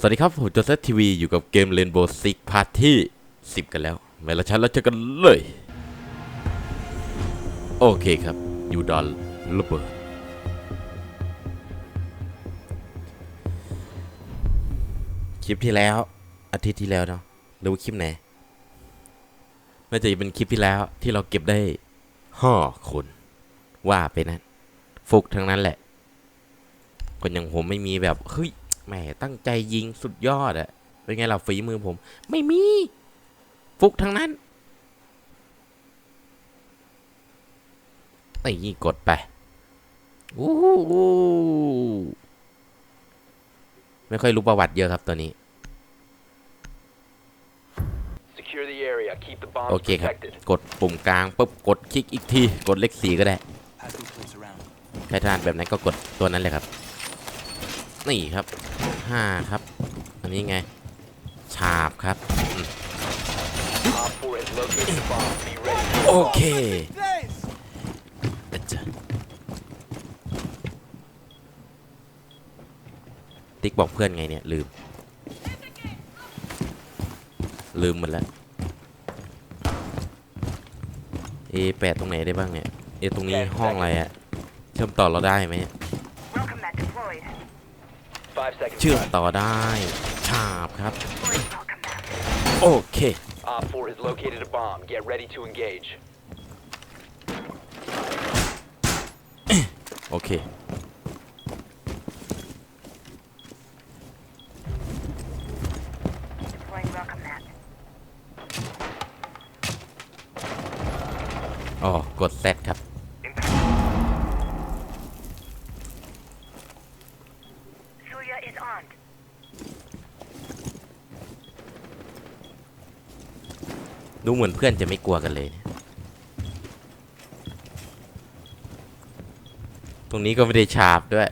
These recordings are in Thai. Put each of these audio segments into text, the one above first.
สวัสดีครับ ผมโจเซฟทีวีอยู่กับเกม Rainbow Six พาร์ทที่ 10 กันแล้วไม่ละชั้นแล้วเจอกันเลย โอเคครับ อยู่ดอนระเบิดคลิปที่แล้ว อาทิตย์ที่แล้วเนาะหรือว่าคลิปไหนน่าจะเป็นคลิปที่แล้วที่เราเก็บได้ห้าคนว่าไปนั้นฟุกทั้งนั้นแหละ คนอย่างผมไม่มีแบบเฮ้ย แหมตั้งใจยิงสุดยอดอะเป็นไงล่ะฝีมือผม ไม่มี ฟุกทั้งนั้นไอ้นี่กดไปอู้หูไม่ค่อยรู้ประวัติเยอะครับตัวนี้ Secure the area. Keep the bombs โอเคครับ protected. กดปุ่มกลางปุ๊บกดคลิกอีกที กดเลขสีก็ได้ Passing close around. ใครถนัดแบบไหนก็กดตัวนั้นเลยครับ นี่ครับห้าครับ อันนี้ไง ฉาบครับ โอเคติ๊กบอกเพื่อนไงเนี่ย ลืม ลืมหมดแล้วเอแปดตรงไหนได้บ้างเนี่ยเอตรงนี้ห้องอะไรอะเชื่อมต่อเราได้ไหม เชื่อม left. ต่อได้ฉาบครับ Deployed welcome that. โอเค Op 4 has located a bomb. Get ready to engage. โอเค Deploying welcome that. อ๋อกดเซตครับ ดูเหมือนเพื่อนจะไม่กลัวกันเลย ตรงนี้ก็ไม่ได้ฉาบด้วย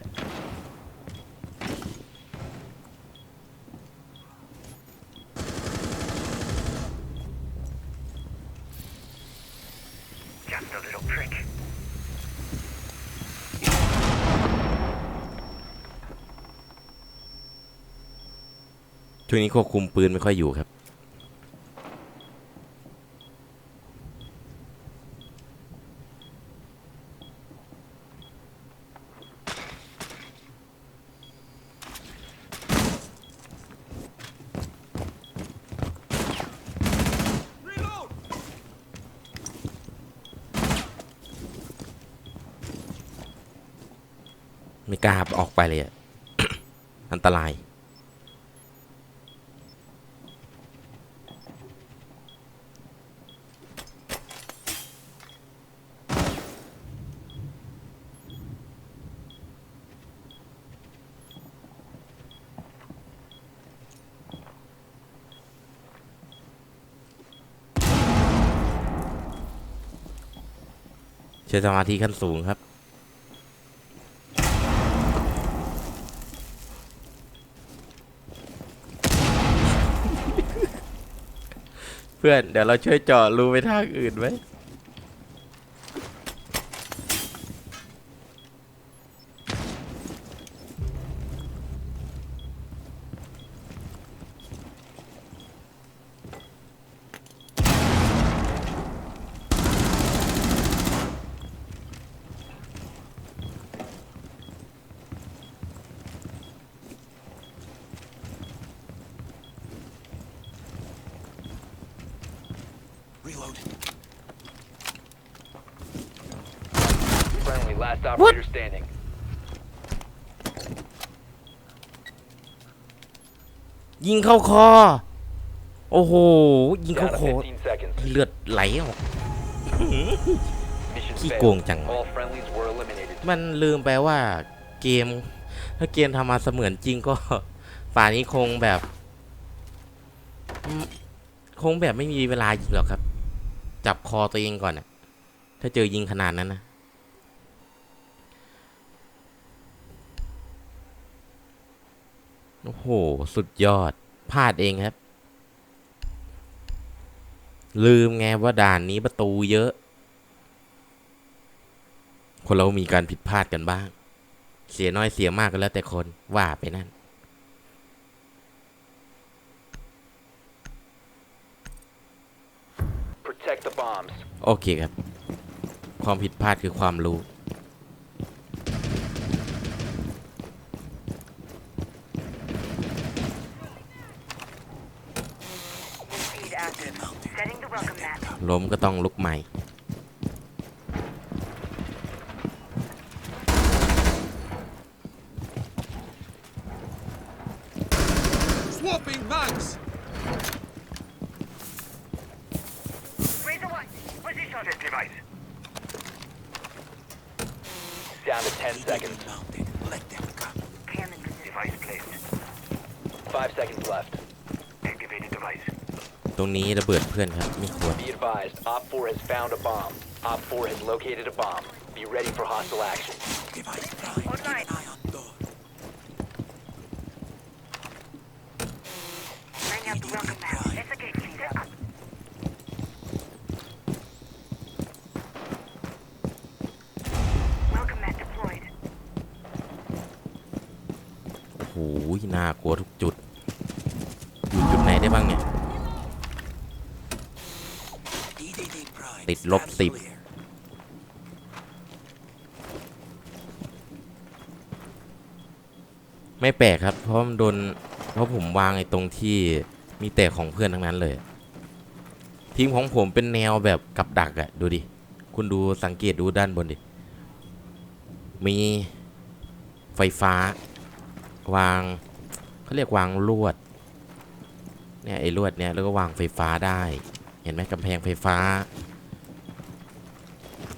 ช่วงนี้ควบคุมปืนไม่ค่อยอยู่ครับ กล้าออกไปเลยอะอันตราย ใช้สมาธิขั้นสูงครับ พื่อน เดี๋ยวเราช่วยเจาะรูไปทางอื่นไหม Reload. Friendly. Last operator standing. ยิงเข้าคอ โอ้โห ยิง Down เข้า to คอ15 seconds. เลือดไหลออก Mission ขี้ failed. โกงจัง All friendlies were eliminated. มันลืมไปว่าเกม ถ้าเกมทำมาเสมือนจริงก็ ป่านนี้คงแบบอืมคงแบบไม่มีเวลายิงหรอกครับ จับคอตัวเองก่อนอะถ้าเจอยิงขนาดนั้นนะ โอ้โห สุดยอด พลาดเองครับ ลืมไงว่าด่านนี้ประตูเยอะ คนเรามีการผิดพลาดกันบ้าง เสียน้อยเสียมากก็แล้วแต่คนว่าไปนั่น โอเคครับ ความผิดพลาดคือความรู้ ล้มก็ต้องลุกใหม่ Swapping mags! Razor one. Position. Set device. Down to 10 seconds. Mounted. Let them come. Cam in position. Device placed. 5 seconds left. Activating device. ตรงนี้ระเบิดเพื่อนครับไม่ควร Be advised, Op 4 has found a bomb. Op 4 has located a bomb. Be ready for hostile action. Device prime. Keep Online. an eye on door. Bring out the welcome mat. It's a gate set up. Welcome mat deployed. โอ้โหน่ากลัวทุกจุด อยู่จุดไหนได้บ้างเนี่ย EDD prime. ติดลบ Stand สิบไม่แปลกครับ เพราะมันโดนเพราะผมวางไอ้ตรงที่มีแต่ของเพื่อนทั้งนั้นเลย ทีมของผมเป็นแนวแบบกับดักอะดูดิ คุณดูสังเกตดูด้านบนดิ มีไฟฟ้า วางเขาเรียกวางลวดเนี่ยไอ้ลวดเนี่ยแล้วก็วางไฟฟ้าได้ เห็นไหมกำแพงไฟฟ้า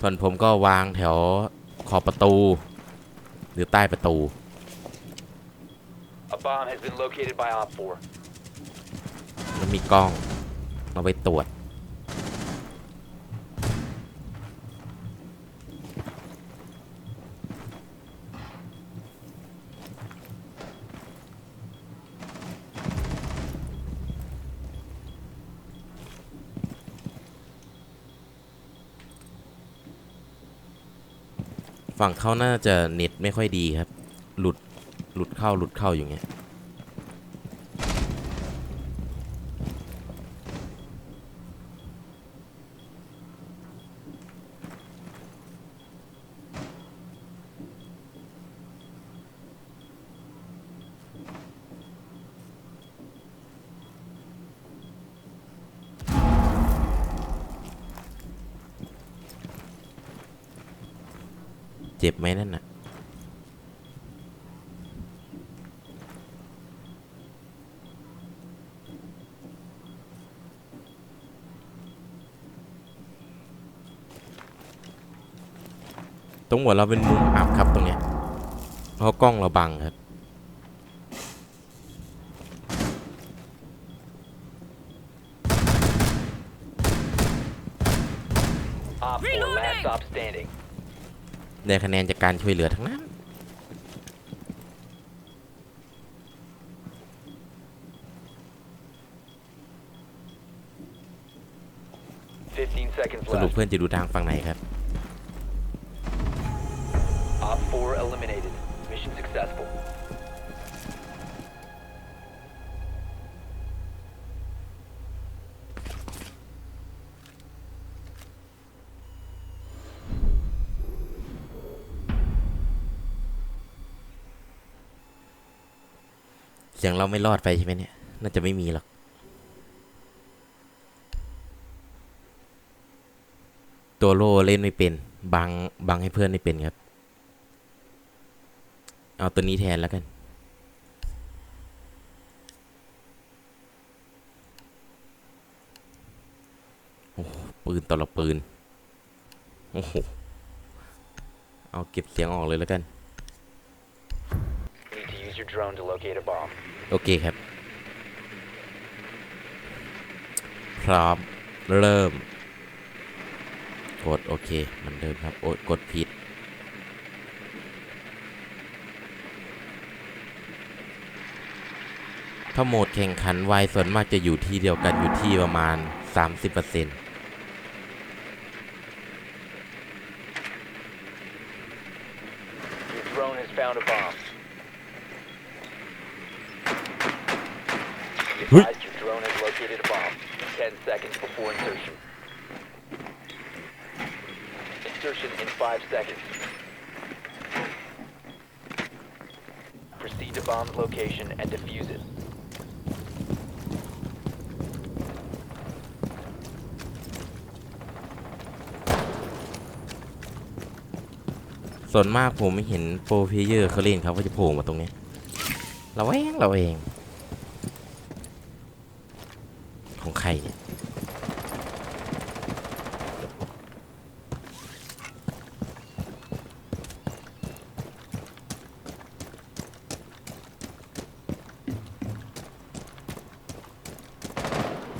ส่วนผมก็วางแถวขอบประตู หรือใต้ประตู A bomb has been located by Op 4. แล้วมีกล้องเอาไปตรวจ ฝั่งเขาน่าจะเน็ตไม่ค่อยดีครับ หลุดหลุดเข้าหลุดเข้าอยู่เงี้ย เจ็บไหมนั่นน่ะ ตรงหัวเราเป็นมุมอับครับตรงเนี้ย เพราะกล้องเราบังครับ Op 4, last stop standing. ได้คะแนนจากการช่วยเหลือทั้งนั้น 15 seconds สรุป left. เพื่อนจะดูทางฝั่งไหนครับ Op 4 eliminated. Mission successful. เสียงเราไม่รอดไปใช่ไหมเนี่ย น่าจะไม่มีหรอก ตัวโลเล่นไม่เป็น บัง บังให้เพื่อนไม่เป็นครับ เอาตัวนี้แทนแล้วกัน โอ้โหปืนตละปืน โอ้โห เอาเก็บเสียงออกเลยแล้วกัน drone to locate a bomb. โอเคครับ พร้อม เริ่ม กด โอเคเหมันเดิมครับ โอ้ยกดผิด ถ้าโหมดแข่งขันไวส่วนมากจะอยู่ที่เดียวกันอยู่ที่ประมาณ 30% Your drone has found a bomb. Be Hey. advised your drone has located a bomb. 10 seconds before insertion. insertion in five seconds. Proceed to bomb's location and defuse it. ส่วนมากผมไม่เห็นโปรเพลเยอร์เขาเล่นเขาก็จะโผล่มาตรงนี้เราเองเราเอง ของใครเนี่ย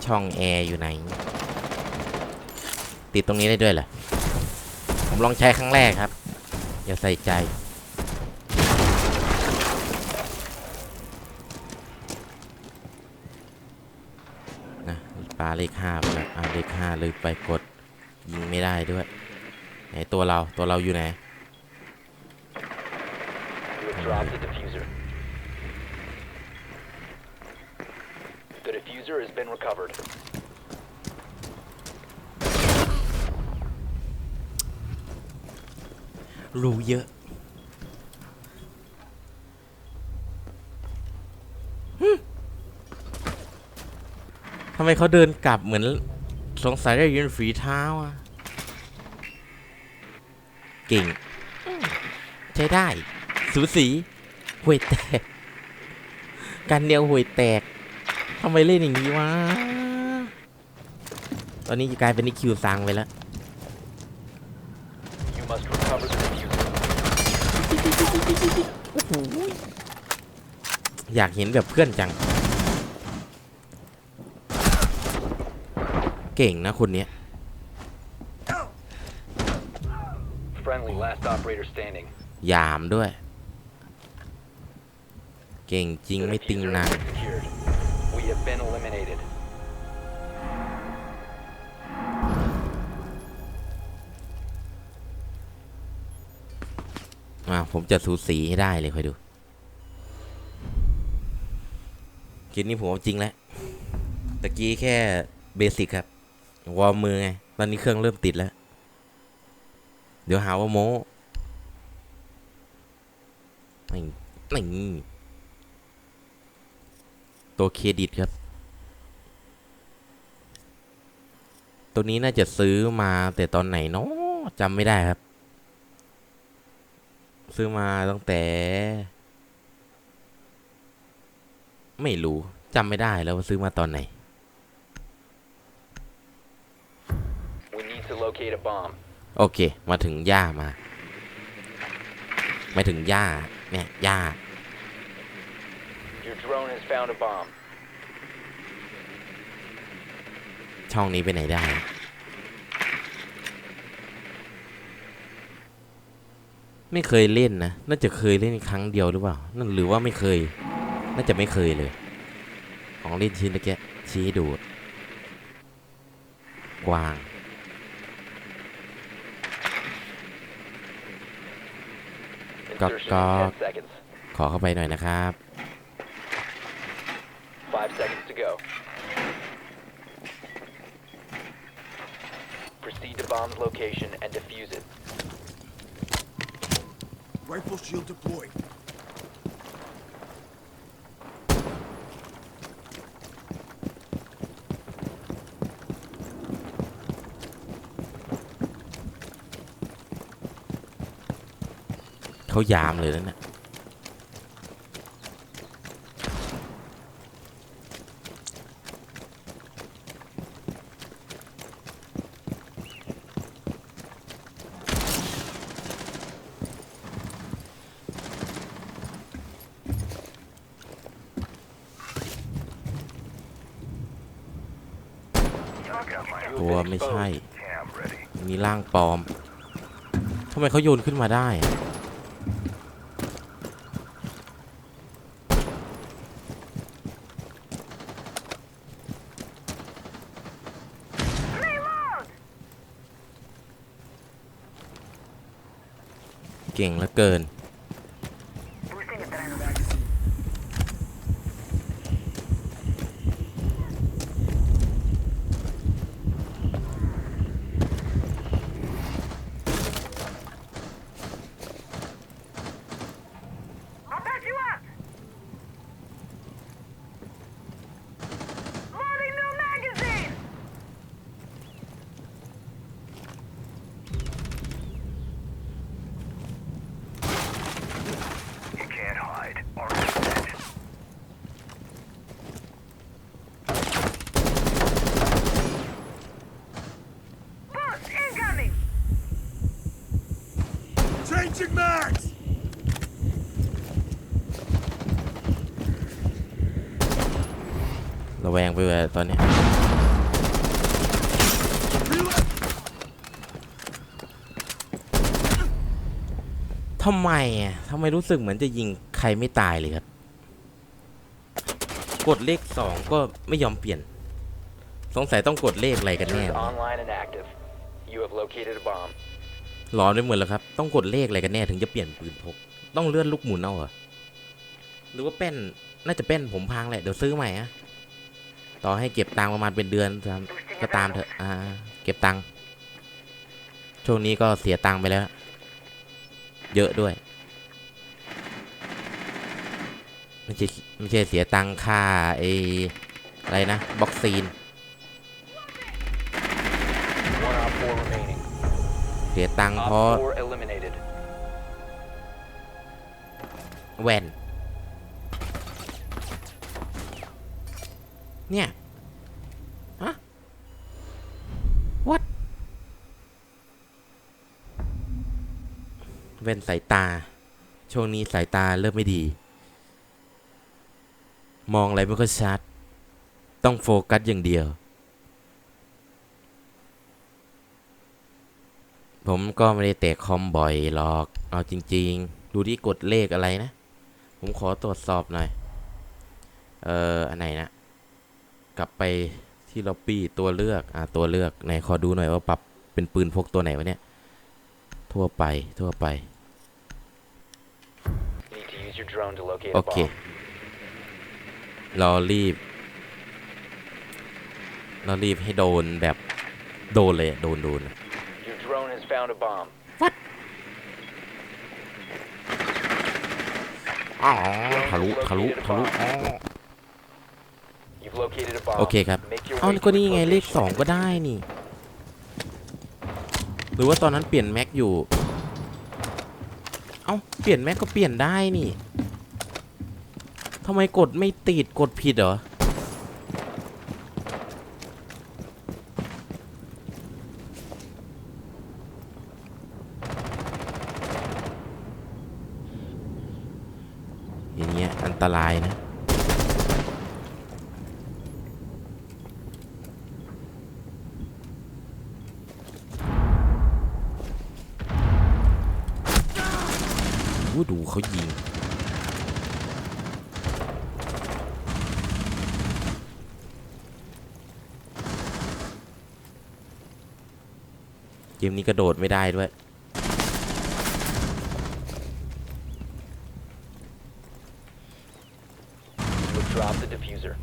ช่องแอร์อยู่ไหน ติดตรงนี้ได้ด้วยเหรอ ผมลองใช้ครั้งแรกครับ อย่าใส่ใจ นะปลาเลขห้าไปแล้วอ่าเลขห้าเลยไปกด ยิงไม่ได้ด้วย ไหนตัวเราตัวเราอยู่ไหน Drop the diffuser. The diffuser covered. รู้เยอะ ทำไมเขาเดินกลับเหมือนสงสัยได้ยินฝีเท้าอะ เก่ง ใช้ได้ สูสีห่วยแตก การเดียวห่วยแตกำไมเล่นอย่างนี้วะ ตอนนี้กลายเป็นนิคิวซังไปแล้ว You must recover the diffuser. อยากเห็นแบบเพื่อนจัง เก่งนะคนเนี้ย Friendly, last operator standing. ยามด้วย เก่งจริง The ไม่ติง diffuser นาง has been secured. Have been eliminated. อ่าผมจะสูสีให้ได้เลยคอยดูกินนี้ผมเอาจริงแล้วตะกี้แค่เบสิกครับ วอร์มมือไง ตอนนี้เครื่องเริ่มติดแล้ว เดี๋ยวหาว่าโม้นี่นี่ ตัวเครดิตครับ ตัวนี้น่าจะซื้อมาแต่ตอนไหนเนาะจำไม่ได้ครับ ซื้อมาตั้งแต่ ไม่รู้จำไม่ได้แล้วว่าซื้อมาตอนไหน We need to locate a bomb. โอเค มาถึงย่ามา มาถึงย่าเนี่ยย่า Your drone has found a bomb. ช่องนี้ไปไหนได้ ไม่เคยเล่นนะ น่าจะเคยเล่นครั้งเดียวหรือเปล่า นั่นหรือว่าไม่เคย น่าจะไม่เคยเลย ของเล่นชิ้นตะแกะชี้ให้ดูกวาง Gok, Insertion in gok. 10 seconds. ขอเข้าไปหน่อยนะครับ Five seconds to go. Proceed to bomb's location and defuse it. Rifle shield deployed. เขายามเลยนั่นนะ You ตัว ไมเขาโยนขึ้นมาได้ เก่งเหลือเกิน Boosting adrenaline. Magazine. ระแวงไปเลย ตอนเนี้ยทำไมอะทำไมรู้สึกเหมือนจะยิงใครไม่ตายเลยครับ กดเลขสองก็ไม่ยอมเปลี่ยน สงสัยต้องกดเลขอะไรกันแน่ Is วะ online and active. You have located a bomb. ร้อนไปหมดแล้วครับ ต้องกดเลขอะไรกันแน่ถึงจะเปลี่ยนปืนพก ต้องเลื่อนลูกหมุนเอาเหรอ หรือว่าแป้นน่าจะแป้นผมพังแหละ เดี๋ยวซื้อใหม่อะ ต่อให้เก็บตังค์ประมาณเป็นเดือนตามก็ตามเถอะอ่าเก็บตังค์ช่วงนี้ก็เสียตังค์ไปแล้ว เยอะด้วยไม่ใช่ไม่ใช่เสียตังค่าไออะไรนะบ็อกซีน One op four remaining. เสียตังค์เพราะ Op four eliminated. แว่น เนี่ยฮะ what แว่นสายตา ช่วงนี้สายตาเริ่มไม่ดี มองอะไรไม่ค่อยชัด ต้องโฟกัสอย่างเดียว ผมก็ไม่ได้เตะคอมบ่อยหรอก เอาจริง ๆ ดูที่กดเลขอะไรนะ ผมขอตรวจสอบหน่อย เอออันไหนนะ กลับไปที่ล็อบบี้ตัวเลือกอ่าตัวเลือกไหนขอดูหน่อยว่าปรับเป็นปืนพกตัวไหนวะเนี่ย ทั่วไปทั่วไป Need to use your drone to locate โอ a เค bomb. รอรีบรอรีบให้โดนแบบโดนเลยอะโดนโดนอะ Your drone has found a bomb. อ๋อทะลุทะลุทะลุ อ๋อ You've located a bomb. โอเคครับ Make your เอา way ก็ to นี่ its ไงเลข location สองก็ได้นี่ หรือว่าตอนนั้นเปลี่ยนแม็กอยู่ เอาเปลี่ยนแม็กก็เปลี่ยนได้นี่ทำไมกดไม่ติดกดผิดเหรอ อย่างเงี้ยอันตรายนะ อู้ดูเขายิง เก มนี้กระโดดไม่ได้ด้วย Drop the diffuser.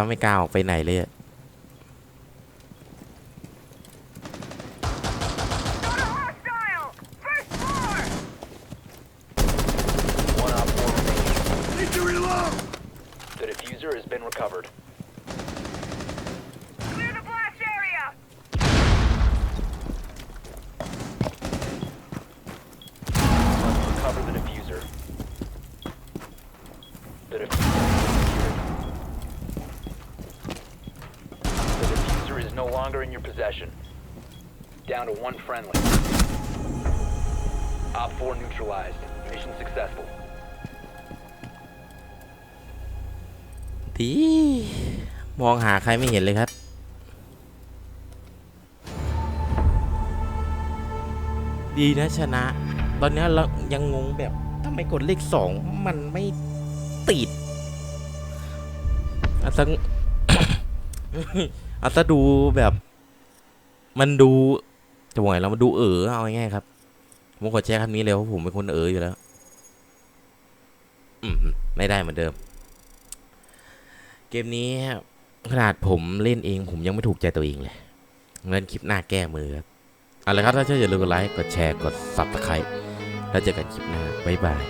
เออซ้ำไม่กล้าออกไปไหนเลยอะ Hostile! First floor! One op four remaining. Need to reload! The diffuser has been recovered. Clear the blast area! Must recover the diffuser. The diffuser The diffuser is no longer in your possession. Down to one friendly. Op 4 neutralized. Mission successful. ดีมองหาใครไม่เห็นเลยครับ ดีนะชนะ ตอนนี้เรายังงงแบบทำไมกดเลขสองมันไม่ติดอาซังอาซะดูแบบ มันดู จะบอกไงเรามาดูเออเอาง่ายๆครับ ผมขอแชร์คำนี้เลยเพราะผมเป็นคนเอออยู่แล้ว อืมไม่ได้เหมือนเดิม เกมนี้ขนาดผมเล่นเอง ผมยังไม่ถูกใจตัวเองเลยงั้นคลิปหน้าแก้มือครับเอาละครับถ้าชอบอย่าลืมกดไลค์กดแชร์กดซับสไครต์แล้วเจอกันคลิปหน้าบ๊ายบาย